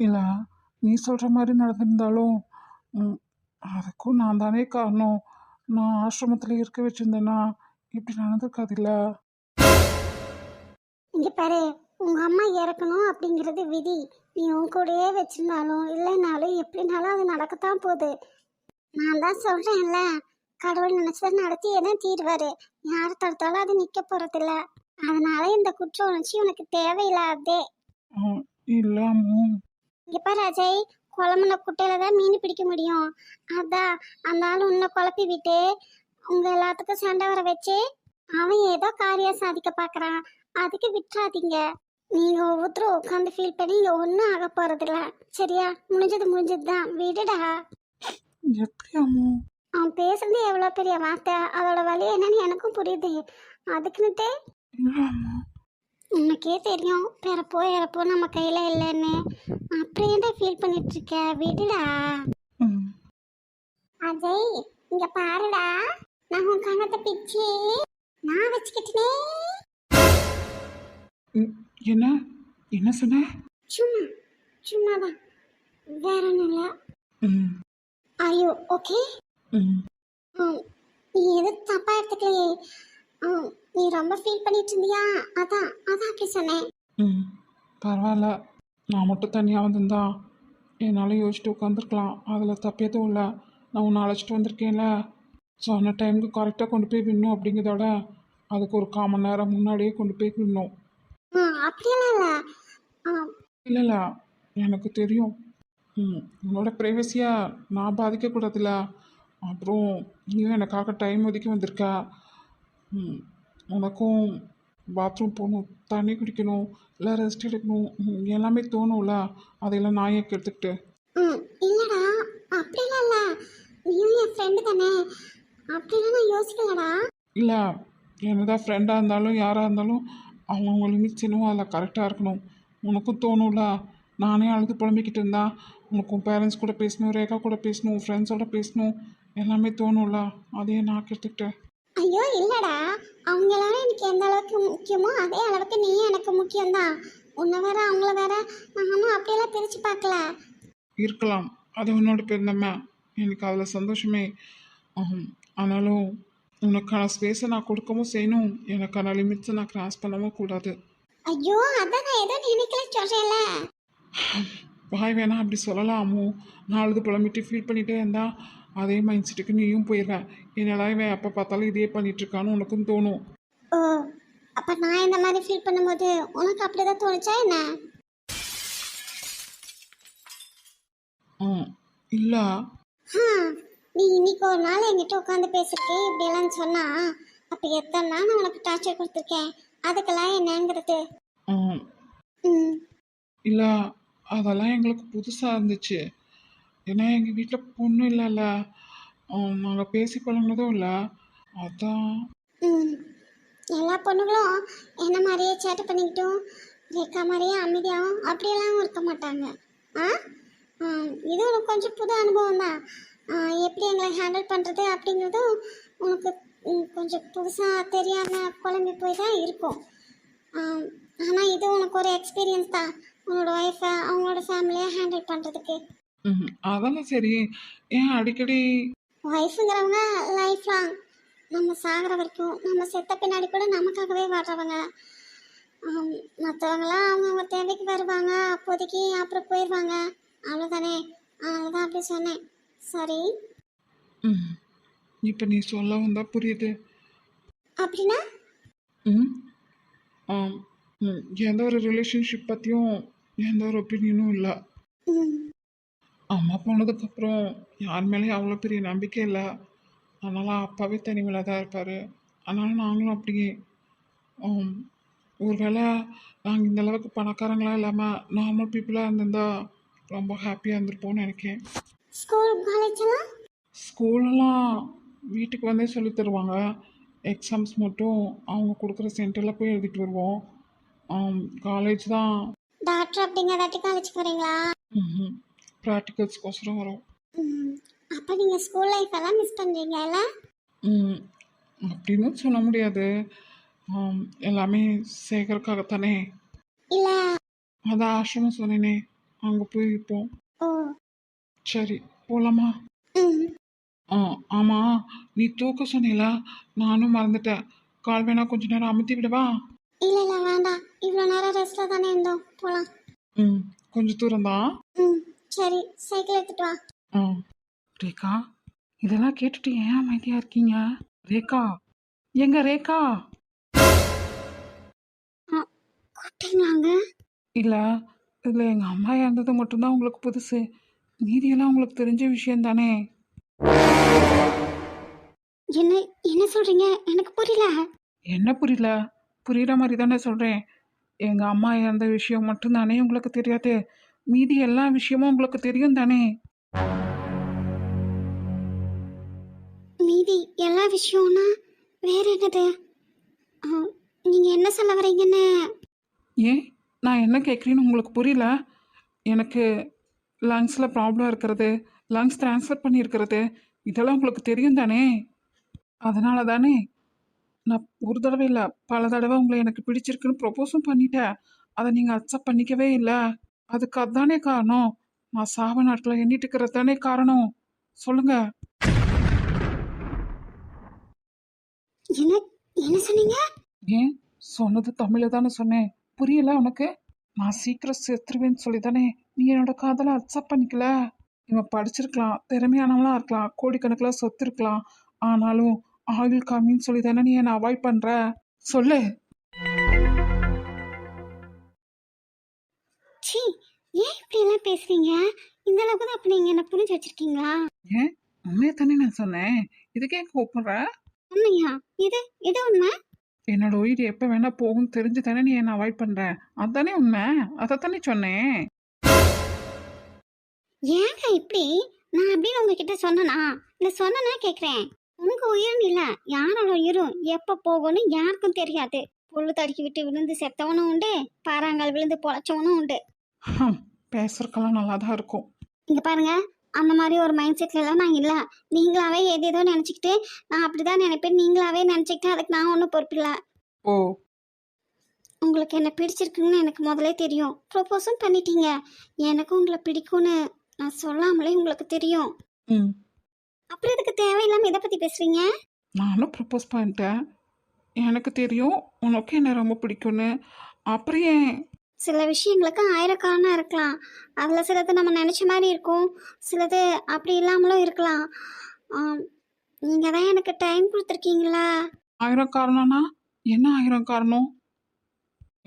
இல்லை நீ சொல்கிற மாதிரி நடந்திருந்தாலும் ம், அதுக்கும் நான் தானே காரணம். நான் ஆசிரமத்தில் இருக்க வச்சிருந்தேன்னா இப்படி நடந்திருக்காதுல்ல? இங்க பாரு உங்க அம்மா இறக்கணும் அப்படிங்கிறது விதி. நீ உன் கூடயே வச்சிருந்தாலும் இல்லைனாலும் எப்படினாலும் அது நடக்கத்தான் போகுது. நான் தான் சொல்றேன்ல கடவுள் நினைச்சதை நடத்தி என்ன தீர்வாரு? யார் தடுத்தாலும் அது நிக்க போறதில்ல. அதனால இந்த குற்ற உணர்ச்சி உனக்கு தேவையில்லாதே. ம், இல்ல அம்மு இங்க பாரு அஜய் குழம்புன குட்டையில தான் மீன் பிடிக்க முடியும். அதான் அந்த ஆள் உன்னை குழப்பி விட்டு உங்க எல்லாத்துக்கும் சண்டை வர வச்சு அவன் ஏதோ காரியம் சாதிக்க பார்க்கறான் அதுக்கு விட்டுறாதீங்க. நீங்க ஒவ்வொருத்தரும் உட்காந்து ஃபீல் பண்ணி இங்க ஒன்றும் ஆக போறதில்ல. சரியா? முடிஞ்சது முடிஞ்சது தான். விடுடா. எப்படி அம்மு? அவன் பேசுறது எவ்வளோ பெரிய வார்த்தை? அதோட வழி என்னன்னு எனக்கும் புரியுது. அதுக்குன்னுட்டே உனக்கே தெரியும். பிறப்போ இறப்போ நம்ம கையில இல்லைன்னு. அப்படியே ஃபீல் பண்ணிட்டு இருக்க விடுடா. அஜய் இங்க பாருடா. நான் உன் கணத்தை பிச்சு நான் வச்சுக்கிட்டே ம், என்ன? என்ன சொன்ன? சும்மா சும்மாதான். வேற ஒன்றும் இல்லை. ஐயோ ஓகே எதுவும் தப்பா எடுத்துக்கலையே. நீ ரொம்ப ஃபீல் பண்ணிட்டு இருந்தியா அதான் அதான் அப்படி சொன்னேன். ம் பரவாயில்ல. நான் மட்டும் தனியாக வந்திருந்தா என்னால் யோசிச்சுட்டு உட்காந்துருக்கலாம் அதில் தப்பு இல்லை. நான் உன்னை அழைச்சிட்டு வந்திருக்கேன்ல. சொன்ன டைமுக்கு கரெக்டாக கொண்டு போய் விடணும் அப்படிங்கிறதோட அதுக்கு ஒரு கால் மணி நேரம் முன்னாடியே கொண்டு போய் விடணும். அப்படியெல்லாம் இல்லை. இல்லை எனக்கு தெரியும். ம் உன்னோட ப்ரைவசியாக நான் பாதிக்கக்கூடாதுல்ல. அப்புறம் நீயும் எனக்காக டைம் ஒதுக்கி வந்திருக்க. ம். உனக்கும் பாத்ரூம் போகணும் தண்ணி குடிக்கணும். இல்லை ரெஸ்ட் எடுக்கணும். ம், எல்லாமே தோணும்ல. அதையெல்லாம் நான் ஏன் கெடுத்துக்கிட்டு ம் இல்லடா. அப்படிலாம் இல்ல. நீயும் என் ஃப்ரெண்டு தானே. அப்படிலாம் நான் யோசிக்கலடா. இல்லை என்னதான் ஃப்ரெண்டாக இருந்தாலும் யாராக இருந்தாலும் அவங்கவுங்க லிமிட்ஸ் என்னவோ அதில் கரெக்டாக இருக்கணும். உனக்கும் தோணும்ல. நானே அழுது புலம்பிக்கிட்டு இருந்தா. உனக்கும் பேரண்ட்ஸ் கூட பேசணும் ரேகா கூட பேசணும் ஃப்ரெண்ட்ஸோட பேசணும். எல்லாமே தோணும்ல. அதையே நான் கெடுத்துக்கிட்டேன். ஐயோ இல்லடா. அவங்க எல்லாரும் எனக்கு எந்த அளவுக்கு முக்கியமோ அதே அளவுக்கு நீயும் எனக்கு முக்கியம்தான். உன்னை வேற அவங்கள வேற நானும் அப்படியெல்லாம் பிரிச்சு பார்க்கல. இருக்கலாம். அது உன்னோட பெருந்தம்மா எனக்கு அதில் சந்தோஷமே. ஆகும் ஆனாலும் உனக்கான ஸ்பேஸை நான் கொடுக்கவும் செய்யணும். எனக்கான லிமிட்ஸை நான் கிராஸ் பண்ணவும் கூடாது. ஐயோ அதான் நான் ஏதோ நினைக்கல சொல்றேன்ல. வாய் வேணா அப்படி சொல்லலாமோ? அழுது புலம்பிட்டு ஃபீல் பண்ணிட்டே இருந்தா அதே மைண்ட் செட்டுக்கு நீயும் போயிடுவேன் என்னடா இவன் எப்போ பார்த்தாலும் இதே பண்ணிட்டு இருக்கான்னு உனக்கும் தோணும். ஓ அப்ப நான் இந்த மாதிரி ஃபீல் பண்ணும்போது உனக்கு அப்படிதான் தோணுச்சா என்ன? ம் இல்லை. ஆ, நீ இன்னைக்கு ஒரு நாள் என்கிட்ட உட்காந்து பேசிட்டு இப்படியெல்லாம் சொன்னா அப்ப எத்தனை நாள் நான் உனக்கு டார்ச்சர் கொடுத்துருக்கேன்? அதுக்கெல்லாம் என்னங்கிறது? ம். இல்லை அதெல்லாம் எங்களுக்கு புதுசாக இருந்துச்சு. ஏன்னா எங்கள் வீட்டில் பொண்ணு இல்லைல்ல. நாங்கள் பேசி பழகினதும் இல்லை. அதான். ம். எல்லா பொண்ணுங்களும் என்ன மாதிரியே சேட்டை பண்ணிக்கிட்டும் ரேக்கா மாதிரியே அமைதியாகவும் அப்படியெல்லாம் இருக்க மாட்டாங்க. ஆ? ஆ, இது உனக்கு கொஞ்சம் புது அனுபவம் தான். எப்படி எங்களை ஹேண்டில் பண்ணுறது அப்படிங்கிறதும் உனக்கு ம், கொஞ்சம் புதுசாக தெரியாமல் குழம்பி போய் தான் இருக்கும். ஆனால் இது உனக்கு ஒரு எக்ஸ்பீரியன்ஸ் தான். உன்னோட ஒய்ஃபை அவங்களோட ஃபேமிலியை ஹேண்டில் பண்ணுறதுக்கு ம் அதெல்லாம் சரி. ஏன் அடிக்கடி ஒய்ஃபுங்கிறவங்க லைஃப் லாங் நம்ம சாகிற வரைக்கும் நம்ம செத்த பின்னாடி கூட நமக்காகவே வாழ்றவங்க. மற்றவங்களாம் அவங்கவுங்க தேவைக்கு வருவாங்க அப்போதைக்கு அப்புறம் போயிடுவாங்க அவ்வளோதானே அதனால தான் அப்படி சொன்னேன். சரி. ம். இப்போ நீ சொல்ல வந்தால் புரியுது. அப்படின்னா? ம். எந்த ஒரு ரிலேஷன்ஷிப் பற்றியும் எந்த ஒரு ஒப்பீனியனும் இல்லை. ம். அம்மா போனதுக்கப்புறம் யார் மேலேயும் அவ்வளோ பெரிய நம்பிக்கை இல்லை. அதனால் அப்பாவே தனிமையில் தான் இருப்பார். அதனால் நாங்களும் அப்படியே ஒருவேளை நாங்கள் இந்த அளவுக்கு பணக்காரங்களாம் இல்லாமல் நார்மல் பீப்புளாக இருந்திருந்தா ரொம்ப ஹாப்பியாக இருந்திருப்போம்னு நினைக்கிறேன். ஸ்கூலெல்லாம் வீட்டுக்கு வந்தே சொல்லித் தருவாங்க. எக்ஸாம்ஸ் மட்டும் அவங்க கொடுக்குற சென்டரில் போய் எழுதிட்டு வருவோம். காலேஜ் தான். டாக்டர் அப்படிங்கிறதாட்டி காலேஜ் போகிறீங்களா ப்ராக்டிகல்ஸ்க்கோசரம் வரும் அப்போ நீங்கள் ஸ்கூல் லைஃப் எல்லாம் மிஸ் பண்ணுறீங்கல்ல ம், அப்படின்னு சொல்ல முடியாது. எல்லாமே சேகருக்காகத்தானே. இல்லை. அதான் ஆசிரமம் சொன்னேனே. அங்கே போய் இருப்போம். சரி போகலாமா ஆ ஆமாம் நீ தூக்க சொன்னீல நானும் மறந்துட்டேன். கால் வேணா கொஞ்ச நேரம் அமுத்தி விடவா? இல்லை இல்லை வேண்டாம். இவ்வளோ நேரம் ரெஸ்ட்டில் தானே இருந்தோம். போகலாம் ம் கொஞ்சம் தூரம் தான் ம். சரி சைக்கிள் எடுத்துட்டு வா. ஆ. ரேகா இதெல்லாம் கேட்டுட்டு ஏன் அமைதியாக இருக்கீங்க? ரேகா எங்க ரேகா? கூப்பிட்டீங்களாங்க? இல்லை இதில் எங்கள் அம்மா இறந்தது மட்டும்தான் உங்களுக்கு புதுசு. மீதியெல்லாம் உங்களுக்கு தெரிஞ்ச விஷயம் தானே என்ன என்ன சொல்கிறீங்க எனக்கு புரியல. என்ன புரியல? புரியுற மாதிரி தானே சொல்கிறேன் எங்கள் அம்மா இறந்த விஷயம் மட்டும்தானே உங்களுக்கு தெரியாது? மீதி எல்லா விஷயமும் உங்களுக்கு தெரியும் தானே? மீதி எல்லா விஷயம்னா வேற என்னது? ஆ, நீங்க என்ன சொல்ல வரீங்கன்னு? ஏன்? நான் என்ன கேட்குறேன்னு உங்களுக்கு புரியல? எனக்கு லங்ஸில் ப்ராப்ளம் இருக்கிறது லங்ஸ் ட்ரான்ஸ்ஃபர் பண்ணியிருக்கிறது இதெல்லாம் உங்களுக்கு தெரியும் தானே? அதனால தானே நான் ஒரு தடவை இல்லை பல தடவை உங்களை எனக்கு பிடிச்சிருக்குன்னு ப்ரொப்போஸும் பண்ணிட்டேன். அதை நீங்கள் அக்செப்ட் பண்ணிக்கவே இல்லை. அதுக்கு அதானே காரணம்? நான் சாவ நாட்களை எண்ணிட்டு இருக்கிறது தானே காரணம்? சொல்லுங்க. என்ன என்ன சொன்னீங்க? ஏன்? சொன்னது தமிழில் தானே சொன்னேன். புரியல உனக்கு? நான் சீக்கிரம் செத்துருவேன்னு சொல்லி தானே நீ என்னோட காதலை அக்செப்ட் பண்ணிக்கல. இவன் படிச்சிருக்கலாம் திறமையானவளாக இருக்கலாம் கோடிக்கணக்கில் சொத்து இருக்கலாம் ஆனாலும் ஆயுள் காமின்னு சொல்லி தானே நீ என்னை அவாய்ட் பண்ணுற சொல்லு. ஏன் இப்படி எல்லாம் பேசுறீங்க? இந்த அளவுக்கு தான் அப்ப நீங்க என்ன புரிஞ்சு வச்சிருக்கீங்களா? ஏன் உண்மையை தானே நான் சொன்னேன். இதுக்கே கூப்பிடுற உண்மையா? இது இது உண்மை? என்னோட உயிர் எப்போ வேணா போகும் தெரிஞ்சு தானே நீ என்னை அவாய்ட் பண்ணுற அதானே உண்மை? அதைத்தானே சொன்னேன். ஏங்க இப்படி? நான் அப்படின்னு உங்ககிட்ட சொன்னனா? இல்ல சொன்னனா கேக்குறேன். உங்க உயிரும் இல்ல. யாரோட உயிரும் எப்ப போகும்னு யாருக்கும் தெரியாது. புல்லு தடுக்கி விட்டு விழுந்து செத்தவனும் உண்டு பாறாங்கால் விழுந்து பொழைச்சவனும் உண்டு. பேசுறதுக்கெல்லாம் நல்லா தான் இருக்கும். இங்க பாருங்க அந்த மாதிரி ஒரு மைண்ட் செட்ல எல்லாம் நான் இல்ல. நீங்களாவே எது ஏதோ நினைச்சுக்கிட்டு நான் அப்படிதான் நினைப்பேன். நீங்களாவே நினைச்சுக்கிட்டு அதுக்கு நான் ஒன்றும் பொறுப்பில்ல. ஓ. உங்களுக்கு என்ன பிடிச்சிருக்குன்னு எனக்கு முதல்ல தெரியும். ப்ரொப்போஸும் பண்ணிட்டீங்க. எனக்கு உங்களை பிடிக்கும்னு நான் சொல்லாமலே உங்களுக்கு தெரியும். ம். அப்புறம் இதுக்கு தேவையில்லாம இதை பத்தி பேசுறீங்க? நானும் ப்ரப்போஸ் பண்ணிட்டேன். எனக்கு தெரியும் உனக்கு என்ன ரொம்ப பிடிக்கும்னு. அப்புறம் ஏன் சில விஷயங்களுக்கு ஆயிரம் காரணம் இருக்கலாம். அதில் சிலது நம்ம நினச்ச மாதிரி இருக்கும். சிலது அப்படி இல்லாமலும் இருக்கலாம். நீங்கள் தான் எனக்கு டைம் கொடுத்துருக்கீங்களா? ஆயிரம் காரணம்னா என்ன ஆயிரம் காரணம்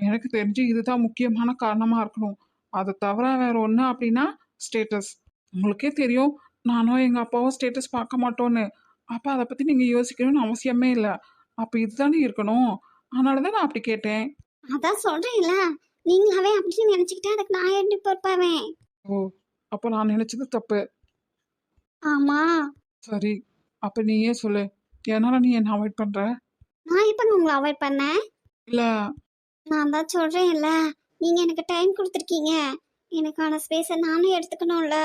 எனக்கு தெரிஞ்சு இதுதான் முக்கியமான காரணமாக இருக்கணும். அதை தவிர வேற ஒன்று அப்படின்னா ஸ்டேட்டஸ் உங்களுக்கே தெரியும். நானும் எங்கள் அப்பாவும் ஸ்டேட்டஸ் பார்க்க மாட்டோன்னு அப்போ அதை பற்றி நீங்கள் யோசிக்கணும்னு அவசியமே இல்லை. அப்போ இதுதானே இருக்கணும். அதனால தான் நான் அப்படி கேட்டேன். அதான் சொல்கிறேன்ல நீங்களாவே அப்படின்னு நினச்சிக்கிட்டே அதுக்கு நான் எப்படி பொறுப்பாவேன் ஓ அப்போ நான் நினச்சது தப்பு. ஆமாம் சரி அப்போ நீயே சொல்லு. என்னால் நீ என்ன அவாய்ட் பண்ணுற நான் இப்போ உங்களை அவாய்ட் பண்ணேன்? இல்லை. நான் தான் சொல்கிறேன்ல நீங்கள் எனக்கு டைம் கொடுத்துருக்கீங்க. எனக்கான ஸ்பேஸை நானும் எடுத்துக்கணும்ல.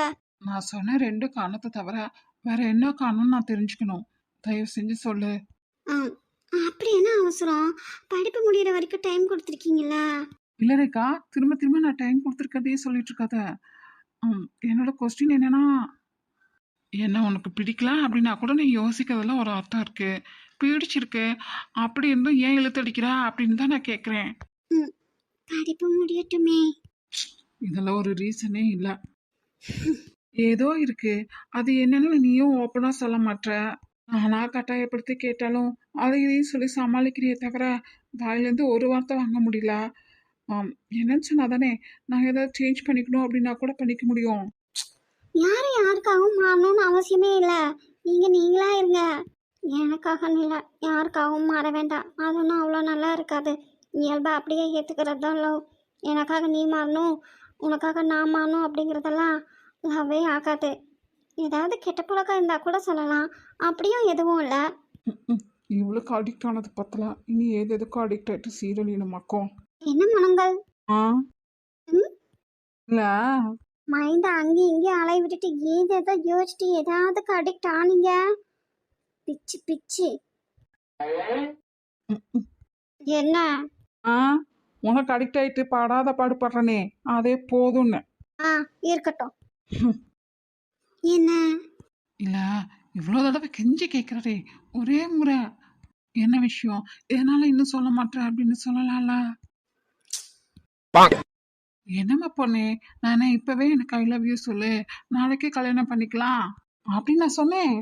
நான் சொன்ன ரெண்டு காரணத்தை தவிர வேற என்ன காரணம்னு நான் தெரிஞ்சுக்கணும். தயவு செஞ்சு சொல்லு. ஆ அப்படி என்ன அவசரம்? படிப்பு முடியிற வரைக்கும் டைம் கொடுத்துருக்கீங்களா இல்லை ரேக்கா திரும்ப திரும்ப நான் டைம் கொடுத்துருக்கதே சொல்லிட்டு இருக்காத என்னோட கொஸ்டின் என்னன்னா என்ன உனக்கு பிடிக்கல? அப்படின்னா கூட நீ யோசிக்கிறதுல ஒரு அர்த்தம் இருக்கு. பிடிச்சிருக்கு. அப்படி இருந்தும் ஏன் இழுத்தடிக்கிற அப்படின்னு தான் நான் கேட்குறேன் படிப்பு முடியட்டுமே. இதெல்லாம் ஒரு ரீசனே இல்லை. ஏதோ இருக்கு. அது என்னன்னு நீயும் ஓப்பனாக சொல்ல மாட்ற. நானா கட்டாயப்படுத்தி கேட்டாலும் அதை இதையும் சொல்லி சமாளிக்கிறியே தவிர வாயிலேருந்து ஒரு வார்த்தை வாங்க முடியல. என்னன்னு சொன்னா தானே நான் ஏதாவது சேஞ்ச் பண்ணிக்கணும் அப்படின்னா கூட பண்ணிக்க முடியும். யாரும் யாருக்காகவும் மாறணும்னு அவசியமே இல்லை. நீங்கள் நீங்களா இருங்க. எனக்காக இல்லை யாருக்காகவும் மாற வேண்டாம். அது ஒன்றும் அவ்வளோ நல்லா இருக்காது. இயல்பாக அப்படியே ஏற்றுக்கிறது தான் லவ் எனக்காக நீ மாறணும் உனக்காக நான் மாறணும் அப்படிங்கிறதெல்லாம் லவ்வே ஆகாது. ஏதாவது கெட்ட பழக்கம் இருந்தால் கூட சொல்லலாம். அப்படியும் எதுவும் இல்லை. இவ்வளோக்கு அடிக்ட் ஆனது பத்தலாம் இனி ஏது எதுக்கும் அடிக்ட் ஆகிட்டு சீரழியணுமாக்கும் என்ன மனங்கள்? இல்லை. மைண்டை அங்கேயும் இங்கேயும் அலைய விட்டுட்டு ஏது ஏதோ யோசிச்சுட்டு ஏதாவதுக்கு அடிக்ட் ஆனீங்க. பிச்சு பிச்சு. என்ன? ஆ உனக்கு அடிக்ட் ஆயிட்டு பாடாத பாடுபடுறனே அதே போதும்னு. ஆ இருக்கட்டும். என்ன? இல்ல இவ்வளோ தடவை கெஞ்சி கேட்குறே ஒரே முறை. என்ன விஷயம்? எதனால இன்னும் சொல்ல மாட்டேன் அப்படின்னு சொல்லலாம்ல. என்னம்மா பொண்ணு? நானே இப்பவே எனக்கு ஐ லவ் யூ சொல்லு. நாளைக்கே கல்யாணம் பண்ணிக்கலாம். அப்படின்னு நான் சொன்னேன்.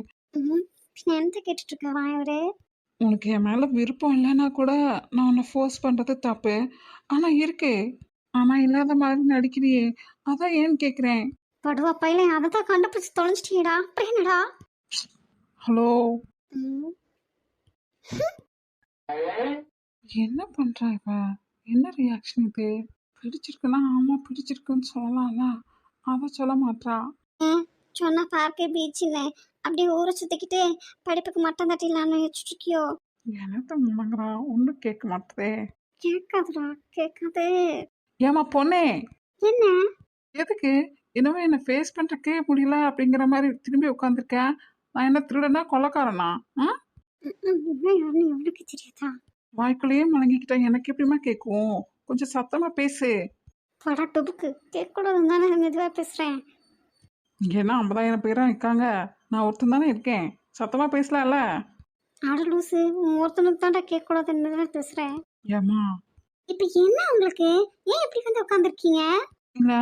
என்னத்த கேட்டுட்டு இருக்க வாயவரு உனக்கு என் மேல விருப்பம் இல்லைன்னா கூட நான் உன்னை ஃபோர்ஸ் பண்றது தப்பு. ஆனா இருக்கு. ஆனா இல்லாத மாதிரி நடிக்கிறியே. அதான் ஏன்னு கேக்குறேன். படுவா பையில அதை தான் கண்டுபிடிச்சு தொலைஞ்சிட்டீடா அப்புறம் என்னடா? ஹலோ? என்ன பண்றா இவ? என்ன ரியாக்ஷன் இது? பிடிச்சிருக்குன்னா ஆமா பிடிச்சிருக்குன்னு சொல்லலாம்ல? அவ சொல்ல மாட்றா. சொன்னா பார்க்கே பீச்சுன்னு அப்படியே ஊரை சுத்திக்கிட்டு படிப்புக்கு மட்டம் தட்டிடலான்னு வச்சுட்டு இருக்கியோ என்னத்த முழங்குறா ஒன்றும் கேட்க மாட்டதே. கேட்காதுடா கேட்காது. ஏமா பொண்ணே? என்ன? எதுக்கு? இன்னும் என்னை ஃபேஸ் பண்றக்கே முடியல அப்படிங்கிற மாதிரி திரும்பி உட்காந்துருக்க. நான் என்ன திருடனா கொலைக்காரனா? ஆ? எவ்வளோக்கு தெரியாதா? வாய்க்குள்ளேயே முழங்கிக்கிட்டா எனக்கு எப்படிமா கேட்கும்? கொஞ்சம் சத்தமா பேசு. படா டுபுக்கு கேட்கக்கூடாதுன்னு தானே மெதுவாக பேசுகிறேன் என்ன ஐம்பதாயிரம் பேரா இருக்காங்க நான் ஒருத்தன் தானே இருக்கேன். சத்தமா பேசலாம்ல? ஆட லூசு ஒருத்தனுக்கு தான்டா பேசுகிறேன் ஏமா இப்போ என்ன உங்களுக்கு? ஏன் இப்படி வந்து உட்காந்துருக்கீங்க இல்ல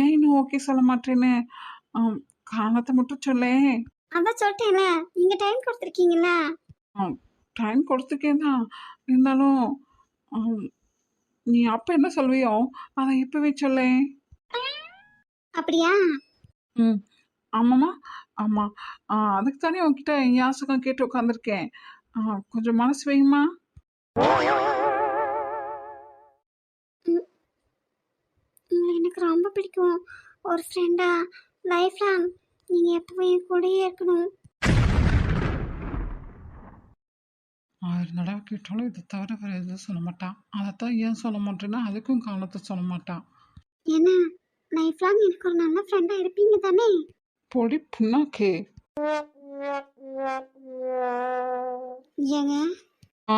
ஏன் இன்னும் ஓகே சொல்ல மாட்டேன்னு? காரணத்தை மட்டும் சொல்லேன். அதான் சொல்லிட்டேன்ல நீங்கள் டைம் கொடுத்துருக்கீங்கல்ல. டைம் கொடுத்துருக்கேன் தான். இருந்தாலும் நீ அப்போ என்ன சொல்வியோ அதை இப்போவே சொல்லேன் அப்படியா? ம். ஆமாம்மா ஆமாம் அதுக்கு தானே என் யாசகம் கேட்டு உட்காந்துருக்கேன் கொஞ்சம் மனசு வையுமா? எனக்கு ரொம்ப பிடிக்கும். ஒரு ஃப்ரெண்டா லைஃப் லாங் நீங்கள் எப்பவும் கூடயே இருக்கணும். ஆயிரம் தடவை கேட்டாலும் இதை தவிர வேறு எதுவும் சொல்ல மாட்டான். அதைத்தான் ஏன் சொல்ல மாட்டேன்னா அதுக்கும் காரணத்தை சொல்ல மாட்டான். என்ன லைஃப் லாங் எனக்கு ஒரு நல்ல ஃப்ரெண்டாக இருப்பீங்க தானே? பொடி புண்ணாக்கே ஏங்க? ஆ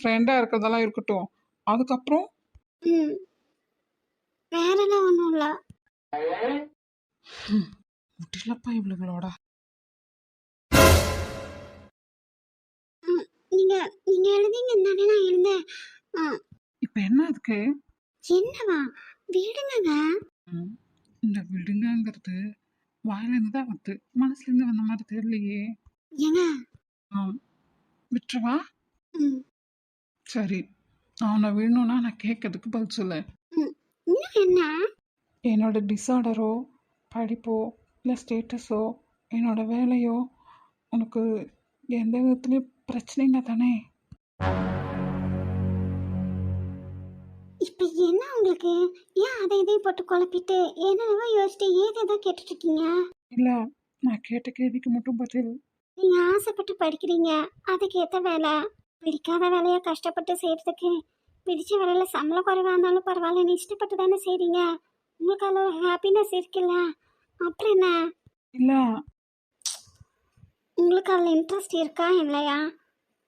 ஃப்ரெண்டாக இருக்கிறதெல்லாம் இருக்கட்டும். அதுக்கப்புறம்? ம். வேறெல்லாம் ஒன்றும் இல்லை. முடியலப்பா இவளுகளோட நீங்கள் நீங்கள் எழுதிங்க. தானே நான் எழுந்தேன். ஆ. இப்போ என்ன அதுக்கு? என்னவா? விடுங்கங்க. ம், இந்த விடுங்கங்கிறது வாயிலேருந்து தான் வருது. மனசுலேருந்து வந்த மாதிரி தெரியலையே. ஏங்க? ஆம் விட்டுறவா ம். சரி. அவனை வேணும்னா நான் கேட்கறதுக்கு பதில் சொல்லு. இன்னும் என்ன? என்னோட டிஸார்டரோ படிப்போ இல்லை ஸ்டேட்டஸோ என்னோட வேலையோ உனக்கு எந்த விதத்துலையும் பிரச்சனைங்க தானே? இப்போ என்ன உங்களுக்கு? ஏன் அதை இதையும் போட்டு குழப்பிட்டு? என்னென்னவோ யோசிச்சுட்டு ஏது ஏதோ கேட்டுட்டு இருக்கீங்க. இல்லை நான் கேட்ட கேள்விக்கு மட்டும் பதில். நீங்க ஆசைப்பட்டு படிக்கிறீங்க. அதுக்கேற்ற வேலை. பிடிக்காத வேலையை கஷ்டப்பட்டு செய்யறதுக்கு பிடிச்ச வேலையில சம்பளம் குறைவா இருந்தாலும் பரவாயில்ல. நீ இஷ்டப்பட்டு தானே செய்றீங்க. உங்களுக்கு அதில் ஒரு ஹாப்பினஸ் இருக்குல்ல. அப்புறம் என்ன? இல்லை உங்களுக்கு அதில் இன்ட்ரெஸ்ட் இருக்கா இல்லையா?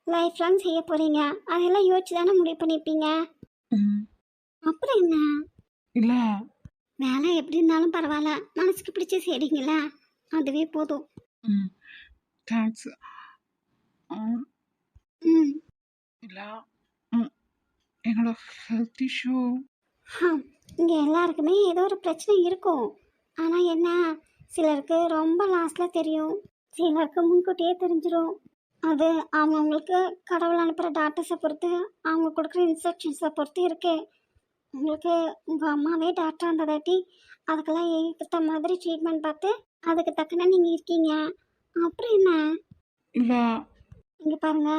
லைஃப் லாங் செய்ய போறீங்க. அதெல்லாம் யோசிச்சு தானே முடிவு பண்ணியிருப்பீங்க? ம். அப்புறம் என்ன? இல்லை. வேலை எப்படி இருந்தாலும் பரவாயில்ல. மனசுக்கு பிடிச்சி செய்றீங்களா அதுவே போதும். ம். தேங்க்ஸ் ம். இல்லை. என்னோட ஹெல்த் இஷ்யூ இங்கே எல்லாருக்குமே ஏதோ ஒரு பிரச்சனை இருக்கும். ஆனால் என்ன? சிலருக்கு ரொம்ப லாஸ்ட்டில் தெரியும். சிலருக்கு முன்கூட்டியே தெரிஞ்சிடும் அது அவங்கவுங்களுக்கு கடவுள் அனுப்புகிற டாக்டர்ஸை பொறுத்து அவங்க கொடுக்குற இன்ஸ்ட்ரக்ஷன்ஸை பொறுத்து இருக்கு. உங்களுக்கு உங்கள் அம்மாவே டாக்டர் இருந்ததாட்டி அதுக்கெல்லாம் ஏற்ற மாதிரி ட்ரீட்மெண்ட் பார்த்து அதுக்கு தக்கன நீங்கள் இருக்கீங்க. அப்புறம் என்ன? இல்லை. இங்கே பாருங்க.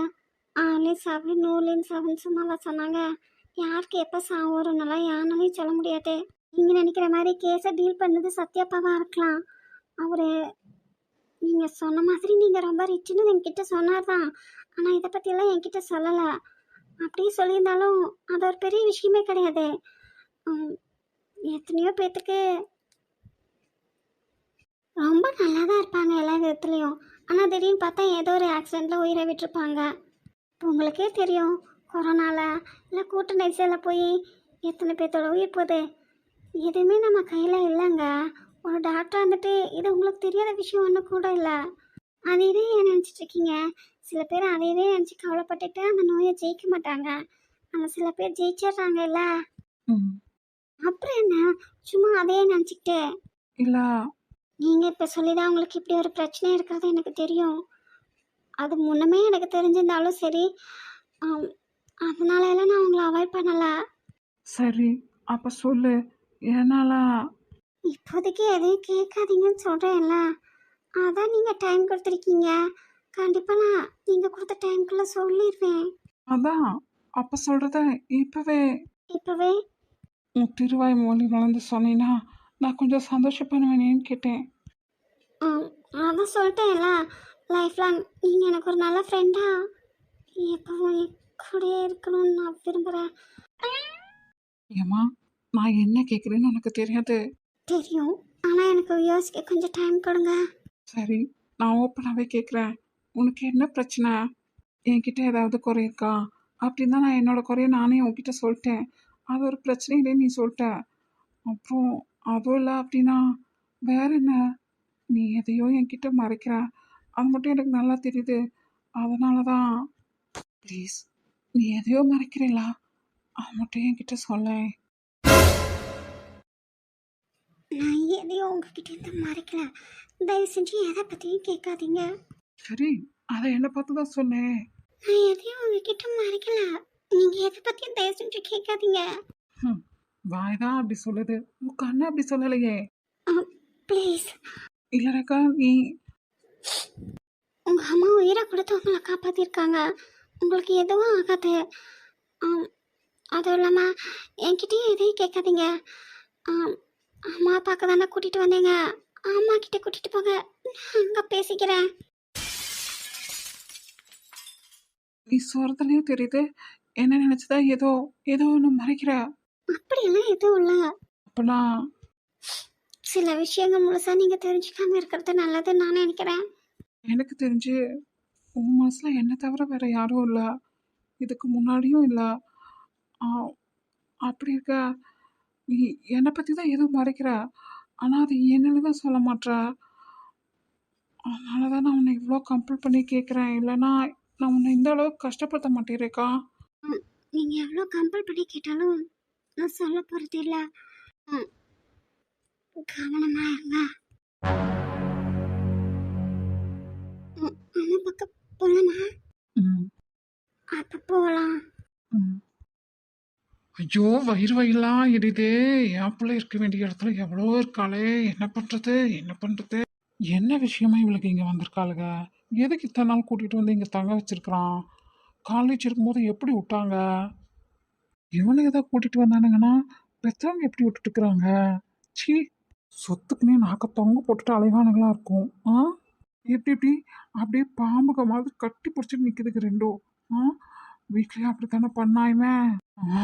ஆன்லைன் சாவு நூலின் சாவுன்னு சும்மாலாம் சொன்னாங்க. யாருக்கு எப்போ சாவு வரும்னாலாம் யாருனாலையும் சொல்ல முடியாது. நீங்கள் நினைக்கிற மாதிரி கேஸை டீல் பண்ணது சத்யாப்பாவாக இருக்கலாம். அவர் நீங்கள் சொன்ன மாதிரி நீங்கள் ரொம்ப ரிச்சுன்னு என்கிட்ட சொன்னார் தான் ஆனால் இதை பற்றியெல்லாம் என்கிட்ட சொல்லலை. அப்படியே சொல்லியிருந்தாலும் அது ஒரு பெரிய விஷயமே கிடையாது. எத்தனையோ பேர்த்துக்கு ரொம்ப நல்லா தான் இருப்பாங்க எல்லா விதத்துலேயும். ஆனால் திடீர்னு பார்த்தா ஏதோ ஒரு ஆக்சிடெண்ட்டில் உயிரை விட்டுருப்பாங்க. இப்போ உங்களுக்கே தெரியும் கொரோனாவில் இல்லை கூட்ட நெரிசலில் போய் எத்தனை பேர்த்தோட உயிர் போகுது? எதுவுமே நம்ம கையில் இல்லைங்க. ஒரு டாக்டர் வந்துட்டு இது உங்களுக்கு தெரியாத விஷயம் ஒன்றும் கூட இல்லை. அதையவே ஏன் நினச்சிட்டு இருக்கீங்க? சில பேர் அதையவே நினச்சி கவலைப்பட்டுட்டு அந்த நோயை ஜெயிக்க மாட்டாங்க. ஆனால் சில பேர் ஜெயிச்சிடுறாங்க இல்லை? ம். அப்புறம் என்ன? சும்மா அதையே நினச்சிக்கிட்டு. இல்லை. நீங்கள் இப்போ சொல்லி தான் உங்களுக்கு இப்படி ஒரு பிரச்சனை இருக்கிறது எனக்கு தெரியும். அது முன்னமே எனக்கு தெரிஞ்சிருந்தாலும் சரி அதனால எல்லாம் நான் உங்களை அவாய்ட் பண்ணலை. சரி அப்போ சொல்லு. என்னால இப்போதைக்கு எதையும் கேட்காதீங்கன்னு சொல்கிறேன்ல அதான் நீங்கள் டைம் கொடுத்துருக்கீங்க. கண்டிப்பாக நான் நீங்கள் கொடுத்த டைம்குள்ளே சொல்லிடுவேன் அதான் அப்போ சொல்கிறத இப்போவே. இப்போவே? உன் திருவாய் மொழி வளர்ந்து சொன்னீன்னா நான் கொஞ்சம் சந்தோஷப்படுவேனேன்னு கேட்டேன். அதான் சொல்லிட்டேன்ல. லைஃப் லாங் நீங்கள் எனக்கு ஒரு நல்ல ஃப்ரெண்டா எப்பவும் கூடயே இருக்கணும்னு நான் விரும்புகிறேன் ஏம்மா நான் என்ன கேட்குறேன்னு உனக்கு தெரியாது. தெரியும். ஆனால் எனக்கு யோசிக்க கொஞ்சம் டைம் கொடுங்க. சரி நான் ஓப்பனாகவே கேட்குறேன் உனக்கு என்ன பிரச்சனை? என்கிட்ட ஏதாவது குறை இருக்கா? அப்படின்னு தான் நான் என்னோட குறைய நானே உன்கிட்ட சொல்லிட்டேன். அது ஒரு பிரச்சனையிலே நீ சொல்லிட்ட. அப்புறம் அதுவும் இல்லை அப்படின்னா வேற என்ன? நீ எதையோ என்கிட்ட மறைக்கிற. அது மட்டும் எனக்கு நல்லா தெரியுது. அதனால தான் ப்ளீஸ் நீ எதையோ மறைக்கிறீங்களா அது மட்டும் என்கிட்ட சொல்லேன். எதையும் உங்ககிட்ட இருந்து மறைக்கல. தயவு செஞ்சு எதை பற்றியும் கேட்காதீங்க. சரி அதை என்னை பார்த்து தான் சொன்னேன். நான் எதையும் உங்ககிட்ட மறைக்கல. நீங்கள் எதை பற்றியும் தயவு செஞ்சு கேட்காதீங்க. ம், வாய் தான் அப்படி சொல்லுது. உன் கண்ணு அப்படி சொல்லலையே. ப்ளீஸ் இல்லைனாக்கா நீ உங்கள் அம்மா உயிரை கொடுத்து உங்களை காப்பாற்றிருக்காங்க உங்களுக்கு எதுவும் ஆகாது. அதுவும் இல்லாமல் என்கிட்டயும் எதையும் கேட்காதீங்க. அம்மா அப்பாவுக்கு தானே கூட்டிகிட்டு வந்தீங்க. அம்மா கிட்ட கூட்டிகிட்டு போங்க. அங்கே பேசிக்கிறேன். நீ சொல்றதுலயே தெரியுது. என்ன நினைச்சதா ஏதோ ஏதோ ஒன்று மறைக்கிற? அப்படியெல்லாம் எதுவும் இல்லை. அப்பெல்லாம் சில விஷயங்கள் முழுசாக நீங்கள் தெரிஞ்சுக்காம இருக்கிறது நல்லதுன்னு நான் நினைக்கிறேன். எனக்கு தெரிஞ்சு உன் மனசுல என்ன தவிர வேற யாரும் இல்லை. இதுக்கு முன்னாடியும் இல்லை. அப்படி இருக்க? நீ என்னை பற்றி தான் ஏதோ மறைக்கிற? ஆனால் அது என்னன்னு தான் சொல்ல மாட்ற? அதனால தான் நான் உன்னை இவ்வளோ கம்பல் பண்ணி கேட்குறேன் இல்லைன்னா நான் உன்னை இந்த அளவுக்கு கஷ்டப்படுத்த மாட்டேறேக்கா? நீங்கள் எவ்வளோ கம்பல் பண்ணி கேட்டாலும் நான் சொல்ல போகிறது இல்லை. கவனமாக இருங்க. அம்மா பக்கம் போகலாமா அப்போ போகலாம். ஐயோ வயிறு வயிலாம் எரியுதே என் பிள்ளை இருக்க வேண்டிய இடத்துல எவ்வளோ இருக்காளே. என்ன பண்ணுறது என்ன பண்ணுறது என்ன விஷயமா இவளுக்கு இங்கே வந்திருக்காளுங்க எதுக்கு இத்தனை நாள் கூட்டிகிட்டு வந்து இங்கே தங்க வச்சுருக்குறான்? காலேஜ் இருக்கும்போது எப்படி விட்டாங்க? இவனுக்கு ஏதாவது கூட்டிகிட்டு வந்தானுங்கன்னா பெற்றவங்க எப்படி விட்டுட்டுருக்குறாங்க? ச்சீ சொத்துக்குன்னே நாக்க தொங்க போட்டுட்டு அலைவானுங்களா இருக்கும். ஆ? எப்படி எப்படி? அப்படியே பாம்புக மாதிரி கட்டி பிடிச்சிட்டு நிற்கிதுக்கு ரெண்டும் ஆ? வீட்லேயும் அப்படித்தானே பண்ணாயுமே ஆ?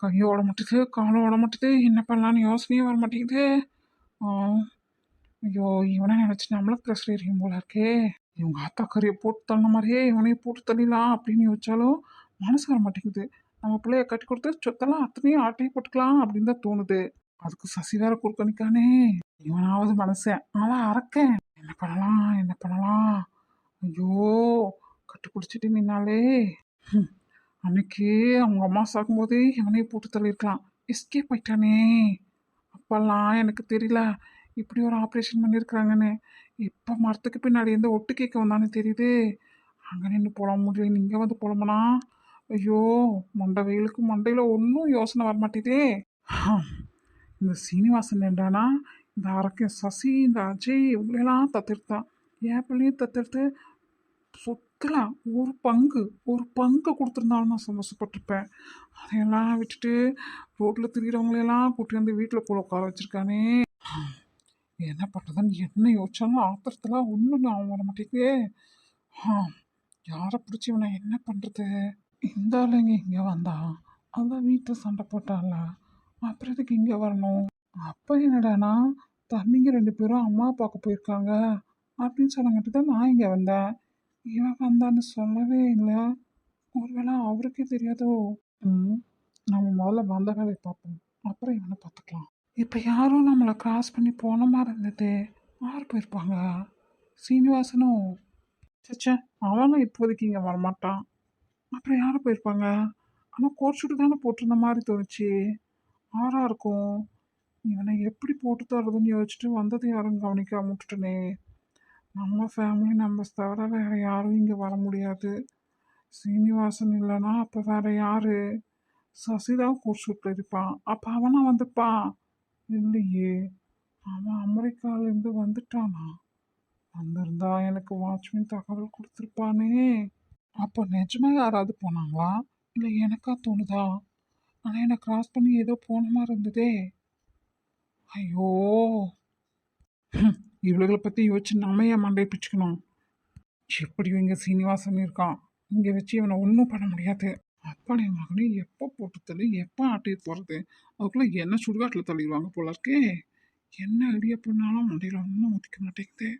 கையை ஓட மாட்டேது காலை ஓட மாட்டேது என்ன பண்ணலான்னு யோசனையே வர மாட்டேங்குது. ஐயோ இவனை நினச்சி நம்மளும் ப்ரெஷர் எரியும் போல இருக்கே. இவங்க ஆத்தா கறியை போட்டு தள்ள மாதிரியே இவனையும் போட்டு தள்ளிடலாம் அப்படின்னு யோசிச்சாலும் மனசு வர மாட்டேங்குது. நம்ம பிள்ளைய கட்டி கொடுத்து சொத்தெல்லாம் அத்தனையும் ஆட்டையும் போட்டுக்கலாம் அப்படின்னு தான் தோணுது. அதுக்கு சசி வேற குறுக்க நிற்கானே இவனாவது மனசன் அவன் அறக்கேன். என்ன பண்ணலாம் என்ன பண்ணலாம். ஐயோ கட்டி பிடிச்சிட்டு நின்னாலே அன்னைக்கு அவங்க அம்மா சாக்கும்போதே இவனே போட்டு தள்ளியிருக்கலாம். எஸ்கேப் ஆயிட்டானே. அப்பெல்லாம் எனக்கு தெரியல. இப்படி ஒரு ஆப்ரேஷன் பண்ணியிருக்கிறாங்கன்னு. இப்போ மரத்துக்கு பின்னாடி இருந்து ஒட்டு கேட்க வந்தானே தெரியுது. அங்கே நின்று போட முடியல நீங்கள் வந்து புலம்புனா ஐயோ மண்டை வெயிலுக்கு மண்டையில் ஒன்றும் யோசனை வரமாட்டேதே இந்த சீனிவாசன் என்றானா இந்த அரக்கன் சசி இந்த அஜய் இவங்களெல்லாம் தத்தெடுத்தான். என் பிள்ளையும் தத்தெடுத்து பத்தில் ஒரு பங்கு ஒரு பங்கு கொடுத்துருந்தாலும் நான் சந்தோஷப்பட்டிருப்பேன். அதையெல்லாம் விட்டுட்டு ரோட்டில் திரிகிறவங்களையெல்லாம் கூட்டி வந்து வீட்டில் போல உட்கார வச்சுருக்கானே. என்ன பண்ணுறதுன்னு என்ன யோசிச்சாலும் ஆத்திரத்தில் ஒன்றும் நான் வர மாட்டேங்குதே. ஆ யாரை பிடிச்சி இவனை என்ன பண்ணுறது இந்த ஆளுங்க இங்கே வந்தா அதான் வீட்டில் சண்டை போட்டால அப்புறம் எதுக்கு இங்கே வரணும்? அப்போ என்னடானா தம்பிங்க ரெண்டு பேரும் அம்மா பார்க்க போயிருக்காங்க அப்படின்னு சொன்னங்கிட்டு தான் நான் இங்கே வந்தேன். இவன் வந்தான்னு சொல்லவே இல்லை. ஒருவேளை அவருக்கே தெரியாதோ? ம் நம்ம முதல்ல வந்த வேலையை பார்ப்போம். அப்புறம் இவனை பார்த்துக்கலாம். இப்போ யாரும் நம்மளை கிராஸ் பண்ணி போன மாதிரி இருந்தது. யார் போயிருப்பாங்க. சீனிவாசனும் சச்சே அவனும் இப்போதைக்கு இங்கே வரமாட்டான். அப்புறம் யாரும் போயிருப்பாங்க? ஆனால் கோட் ஷூட்டு தானே போட்டிருந்த மாதிரி தோணுச்சு. ஆறாக இருக்கும். இவனை எப்படி போட்டு தர்றதுன்னு யோசிச்சுட்டு வந்தது யாரும் கவனிக்காம விட்டுட்டனே. நம்ம ஃபேமிலி நம்ம தவிர வேறு யாரும் இங்கே வர முடியாது. சீனிவாசன் இல்லைன்னா அப்போ வேறு யார்? சசிதான் கோட் இருப்பான் அப்போ அவனா வந்துப்பான் இல்லையே. அவன் அமெரிக்காலேருந்து வந்துட்டானா? வந்திருந்தா எனக்கு வாட்ச்மேன் தகவல் கொடுத்துருப்பானே. அப்போ நிஜமாக யாராவது போனாங்களா? இல்லை எனக்கா தோணுதா? ஆனால் என்னை கிராஸ் பண்ணி ஏதோ போன மாதிரி இருந்ததே. ஐயோ. இவளுகளை பற்றி யோசிச்சு நம்ம ஏன் மண்டையை பிச்சுக்கணும்? எப்படியும் இங்கே சீனிவாசன் இருக்கான். இங்கே வச்சு இவனை ஒன்றும் பண்ண முடியாது. அப்பாடைய மகனே எப்போ போட்டு தள்ளி எப்போ ஆட்டி போகிறது அதுக்குள்ளே என்ன சுடுகாட்டில் தள்ளிடுவாங்க போல இருக்கே. என்ன ஐடியா பண்ணாலும் மண்டையில் ஒன்றும் ஒதுக்க மாட்டேங்குது.